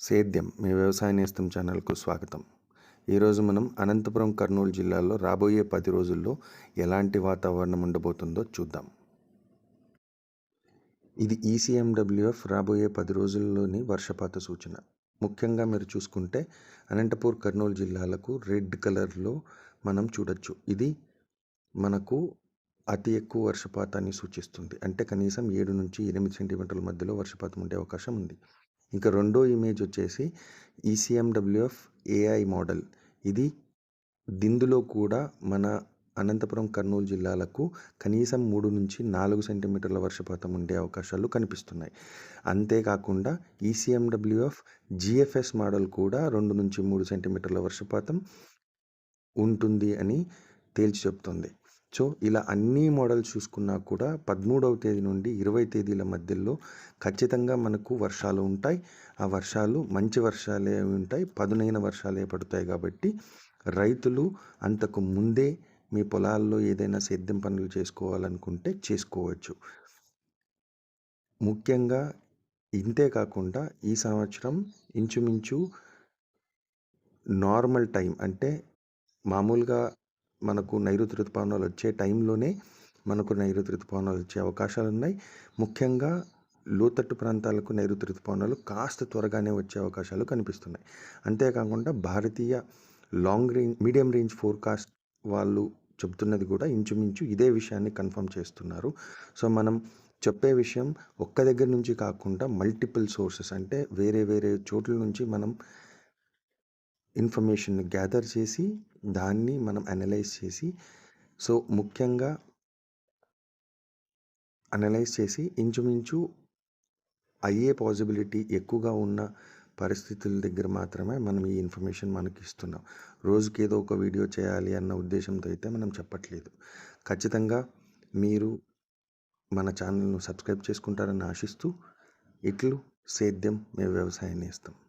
సేద్యం మీ వ్యవసాయ నేస్తం ఛానల్కు స్వాగతం. ఈరోజు మనం అనంతపురం కర్నూలు జిల్లాలో రాబోయే పది రోజుల్లో ఎలాంటి వాతావరణం ఉండబోతుందో చూద్దాం. ఇది ఈసీఎండబ్ల్యూఎఫ్ రాబోయే పది రోజుల్లోని వర్షపాత సూచన. ముఖ్యంగా మీరు చూసుకుంటే అనంతపూర్ కర్నూలు జిల్లాలకు రెడ్ కలర్లో మనం చూడొచ్చు. ఇది మనకు అతి ఎక్కువ వర్షపాతాన్ని సూచిస్తుంది. అంటే కనీసం ఏడు నుంచి ఎనిమిది సెంటీమీటర్ల మధ్యలో వర్షపాతం ఉండే అవకాశం ఉంది. ఇంకా రెండో ఇమేజ్ వచ్చేసి ఈసీఎండబ్ల్యూఎఫ్ ఏఐ మోడల్ ఇది దిందులో కూడా మన అనంతపురం కర్నూలు జిల్లాలకు కనీసం మూడు నుంచి నాలుగు సెంటీమీటర్ల వర్షపాతం ఉండే అవకాశాలు కనిపిస్తున్నాయి. అంతేకాకుండా ఈసీఎండబ్ల్యూఎఫ్ జిఎఫ్ఎస్ మోడల్ కూడా రెండు నుంచి మూడు సెంటీమీటర్ల వర్షపాతం ఉంటుంది అని తేల్చి చెప్తుంది. సో ఇలా అన్ని మోడల్స్ చూసుకున్నా కూడా పదమూడవ తేదీ నుండి ఇరవై తేదీల మధ్యలో ఖచ్చితంగా మనకు వర్షాలు ఉంటాయి. ఆ వర్షాలు మంచి వర్షాలే ఉంటాయి. పదునైన వర్షాలే పడతాయి కాబట్టి రైతులు అంతకు ముందే మీ పొలాల్లో ఏదైనా సేద్యం పనులు చేసుకోవాలనుకుంటే చేసుకోవచ్చు. ముఖ్యంగా ఇంతే కాకుండా ఈ సంవత్సరం ఇంచుమించు నార్మల్ టైం అంటే మామూలుగా మనకు నైరుతి ఋతుపవనాలు వచ్చే టైంలోనే మనకు నైరుతి ఋతుపవనాలు వచ్చే అవకాశాలు ఉన్నాయి. ముఖ్యంగా లోతట్టు ప్రాంతాలకు నైరుతి ఋతుపవనాలు కాస్త త్వరగానే వచ్చే అవకాశాలు కనిపిస్తున్నాయి. అంతేకాకుండా భారతీయ long range medium range forecast వాళ్ళు చెబుతున్నది కూడా ఇంచుమించు ఇదే విషయాన్ని కన్ఫర్మ్ చేస్తున్నారు. సో మనం చెప్పే విషయం ఒక్క దగ్గర నుంచి కాకుండా మల్టిపుల్ సోర్సెస్ అంటే వేరే వేరే చోట్ల నుంచి మనం ఇన్ఫర్మేషన్ గ్యాదర్ చేసి దాన్ని మనం అనలైజ్ చేసి సో ముఖ్యంగా అనలైజ్ చేసి ఇంచుమించు అయ్యే పాసిబిలిటీ ఎక్కువగా ఉన్న పరిస్థితుల దగ్గర మాత్రమే మనం ఈ ఇన్ఫర్మేషన్ మనకి ఇస్తున్నాం రోజుకి ఏదో ఒక వీడియో చేయాలి అన్న ఉద్దేశంతో అయితే మనం చెప్పట్లేదు. ఖచ్చితంగా మీరు మన ఛానల్ను సబ్స్క్రైబ్ చేసుకుంటారని ఆశిస్తూ ఇట్లు సేద్యం మేము వ్యవసాయాన్ని ఇస్తాం